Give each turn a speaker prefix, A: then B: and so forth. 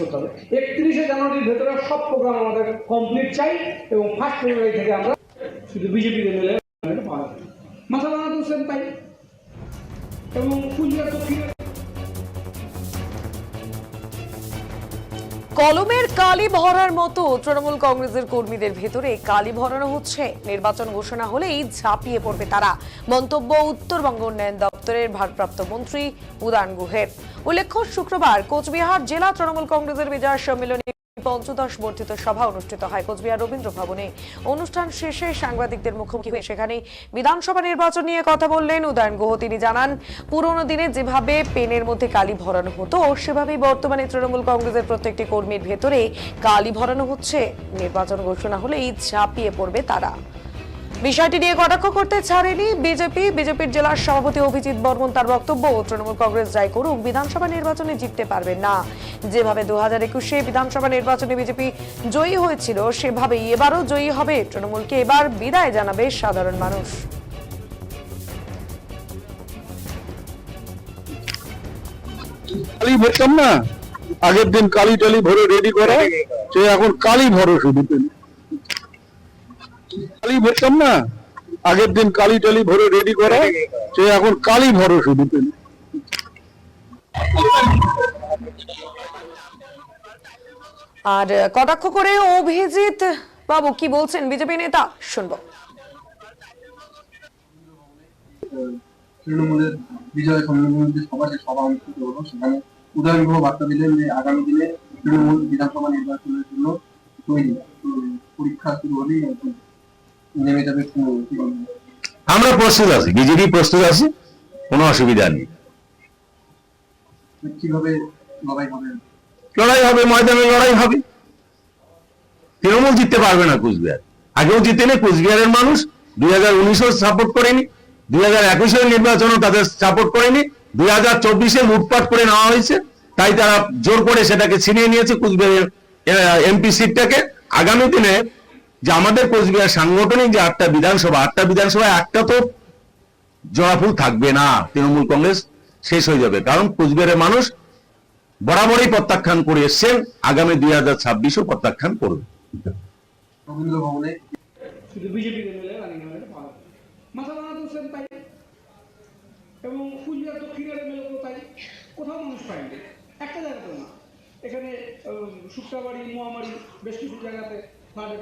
A: করতে হবে। একত্রিশে জানুয়ারির ভেতরে সব প্রোগ্রাম আমাদের কমপ্লিট চাই এবং ফার্স্ট ফেব্রুয়ারি থেকে আমরা শুধু বিজেপি এমএলএ পাওয়া যাবে মাথা বানাতে সেম তাই এবং কুচবিহার
B: কলমের কালি ভরার মতো তৃণমূল কংগ্রেসের কর্মীদের ভেতরে কালি ভরানো হচ্ছে। নির্বাচন ঘোষণা হলেই ঝাঁপিয়ে পড়বে তারা। মন্তব্য উত্তরবঙ্গ উন্নয়ন দপ্তরের ভারপ্রাপ্ত মন্ত্রী উদান গুহের উল্লেখ্য, শুক্রবার কোচবিহার জেলা তৃণমূল কংগ্রেসের বিজয় সম্মেলনে পঞ্চদশ বর্ধিত সভা অনুষ্ঠিত হয়। কোচবিহার রবীন্দ্র ভবনে। অনুষ্ঠান শেষে সাংবাদিকদের মুখোমুখি হয়ে সেখানে বিধানসভা নির্বাচন নিয়ে কথা বললেন উদয়ন গুহ। তিনি জানান, পুরনো দিনে যেভাবে পেনের মধ্যে কালি ভরানো হতো, সেভাবেই বর্তমানে তৃণমূল কংগ্রেসের প্রত্যেকটি কর্মীর ভেতরে কালি ভরানো হচ্ছে। নির্বাচন ঘোষণা হলেই ঝাঁপিয়ে পড়বে তারা। বিষয়টি নিয়ে কটাক্ষ করতে ছাড়েনি বিজেপি। বিজেপির জেলার সভাপতি অভিজিৎ বর্মন তার বক্তব্য, তৃণমূল কংগ্রেস যাই করুক, বিধানসভা নির্বাচনে জিততে পারবে না। যেভাবে দু হাজার একুশে বিধানসভা নির্বাচনে বিজেপি জয়ী হয়েছিল, সেভাবেই এবারও জয়ী হবে। তৃণমূলকে এবার বিদায় জানাবে সাধারণ মানুষ।
C: না, আগের দিন কালি টালি ভরে রেডি করা, সে এখন কালি ভরো শুধু কালি ভরতাম না? আগের দিন কালি টালি ভরে রেডি করা সে এখন কালি ভরো শুধু পেলে
B: আর কটাক্ষ করে অভিজিৎ বাবু কি বলছেন বিজেপি নেতা? শুনব।
D: তৃণমূলের বিজয় সম্মেলনের যে সভা যে সভা অনুষ্ঠিত হলো সেখানে উদয়ন গুহ বার্তা দিলেন যে আগামী দিনে তৃণমূল বিধানসভা নির্বাচনের জন্য তৈরি পরীক্ষা শুরু হলেই
E: আমরা প্রস্তুত আছি বিজেপি প্রস্তুত আছে কোনো অসুবিধা নেই।
D: কীভাবে লড়াই হবে?
E: লড়াই হবে ময়দানে লড়াই হবে। তৃণমূল জিততে পারবে না কুচবিহার। আগেও জিতেনি কুচবিহারের মানুষ দুই হাজার উনিশেও সাপোর্ট করেনি দুই হাজার একুশের নির্বাচনও তাদের সাপোর্ট করেনি দুই হাজার চব্বিশে লুটপাট করে নেওয়া হয়েছে তাই তারা জোর করে সেটাকে ছিনিয়ে নিয়েছে কুচবিহারের এমপি সিটটাকে। আগামী দিনে যে আমাদের কোচবিহার সাংগঠনিক যে আটটা বিধানসভা আটটা বিধানসভায় একটা তো জবাফুল থাকবে না তৃণমূল কংগ্রেস শেষ হয়ে যাবে। কারণ কোচবিহারের মানুষ বরাবরই প্রত্যাখ্যান করে এসছেন আগামী দুই হাজার ছাব্বিশও প্রত্যাখ্যান করবে।
A: এবং কুচবিহার দক্ষিণের কোথাও মানুষ পায়নি একটা না। এখানে মোয়ামারি বেশ কিছু জায়গাতে